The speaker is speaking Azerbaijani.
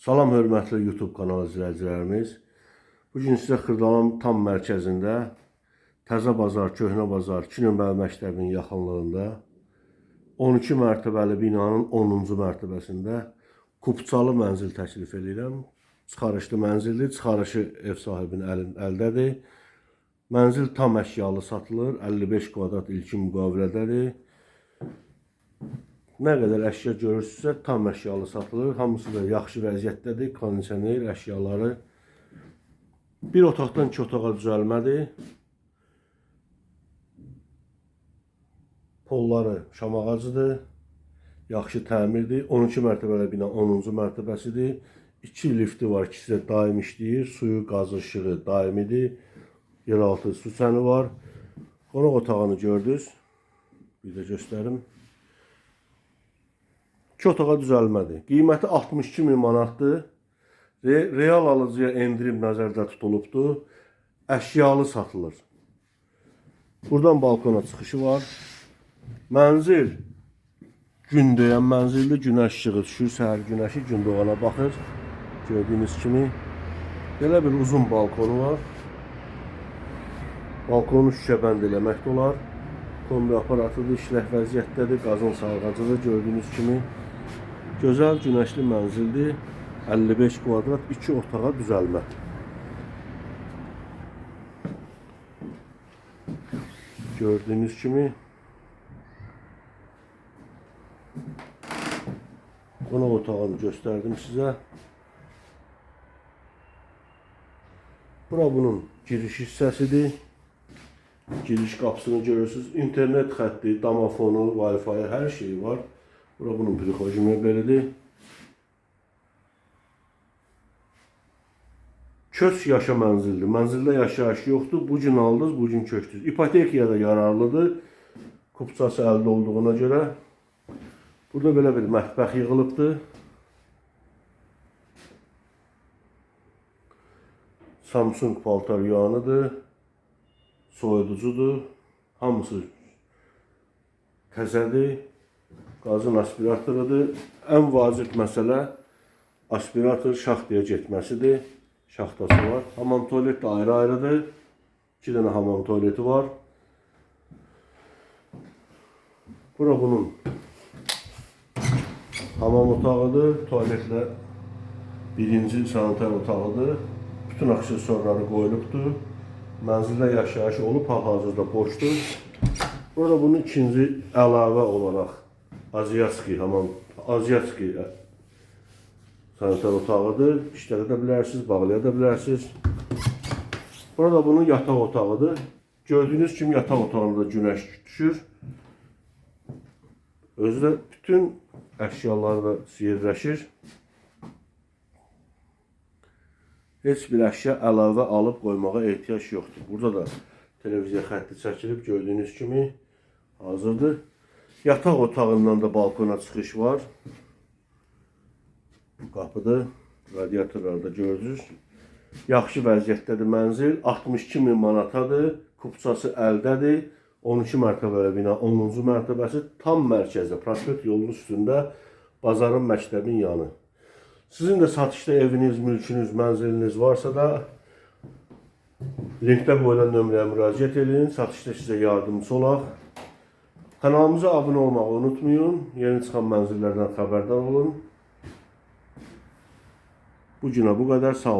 Salam hörmətli YouTube kanalı izləyicilərimiz. Bu gün sizə Xırdalan tam mərkəzində Təzə Bazar, Köhnə Bazar, 2 nömrəli məktəbin yaxınlığında 12 mərtəbəli binanın 10-cu mərtəbəsində kupçalı mənzil təklif edirəm. Çıxarışlı mənzildir, çıxarışı ev sahibinin əlin əldədir. Mənzil tam əşyalı satılır, 55 kvadrat ilkin müqavilədədir. Nə qədər əşya görürsünüzsə tam əşyalı satılır. Hamısı da yaxşı vəziyyətdədir. Kondisioner əşyaları. Bir otaqdan iki otağa düzəlmədir. Polları şam ağacıdır. Yaxşı təmirdir. 12 mərtəbəli bina 10-cu mərtəbəsidir. 2 lifti var, ikisi də daim işləyir. Suyu, qazı, işığı daimidir. Yeraltı su çəni var. Qonaq otağını gördünüz. Bir də göstərim. 2 otağa düzəlmədir. Qiyməti 62 min manatdır. Re real alıcıya endirim nəzərdə tutulubdur. Əşyalı satılır. Buradan balkona çıxışı var. Mənzil gün döyən mənzildir. Günəş işığı düşür, səhər günəşi gün doğana baxır. Gördüyünüz kimi belə bir uzun balkonu var. Balkonu şüşə bənd eləmək də olar. Kombi aparatıdır, işlək vəziyyətdədir, qazın sarğacıdır gördüyünüz kimi. Gözəl günəşli mənzildir. 55 kvadrat 2 otağa düzəlmə. Gördüyünüz kimi qonaq otağını göstərdim sizə. Bura bunun giriş hissəsidir. Giriş qapısını görürsünüz. İnternet xətti, damafonu, Wi-Fi hər şeyi var. Bura bunun prixoji mebelidir. Köç yaşa mənzildir. Mənzildə yaşayış yoxdur. Bu gün aldınız, bu gün köçdünüz. İpotekaya da yararlıdır. Kupçası əldə olduğuna görə. Burada belə bir mətbəx yığılıbdır. Samsung paltar yuanıdır. Soyuducudur. Hamısı təzədir. Qazın aspiratorudur. Ən vacib məsələ aspirator şaxtaya getməsidir. Şaxtası var. Hamam tualet də ayrı-ayrıdır. 2 dənə hamam tualeti var. Bura bunun hamam otağıdır. Tualetlə birinci sanitar otağıdır. Bütün aksesuarları qoyulubdur. Mənzildə yaşayış olub, hal-hazırda boşdur. Burada bunun ikinci əlavə olaraq Aziyatski hamam Aziyatski sanitar otağıdır. İşlədə bilərsiniz, bağlaya da bilərsiniz. Burada bunun yataq otağıdır. Gördüyünüz kimi yataq otağında günəş düşür. Özü də bütün əşyalar da yerləşir. Heç bir əşya əlavə alıb qoymağa ehtiyac yoxdur. Burada da televiziya xətti çəkilib gördüyünüz kimi hazırdır. Yataq otağından da balkona çıxış var. Bu qapıdır. Radiatorları da gördünüz. Yaxşı vəziyyətdədir mənzil. 62 min manatadır. Kupçası əldədir. 12 mərtəbəli bina, 10-cu mərtəbəsi tam mərkəzdə, prospekt yolunun üstündə, bazarın məktəbin yanı. Sizin də satışda eviniz, mülkünüz, mənziliniz varsa da linkdə qoyulan nömrəyə müraciət edin. Satışda sizə yardımcı olaq. Kanalımıza abunə olmağı unutmayın. Yeni çıxan mənzillərdən xəbərdar olun. Bu günə bu qədər. Sağ olun.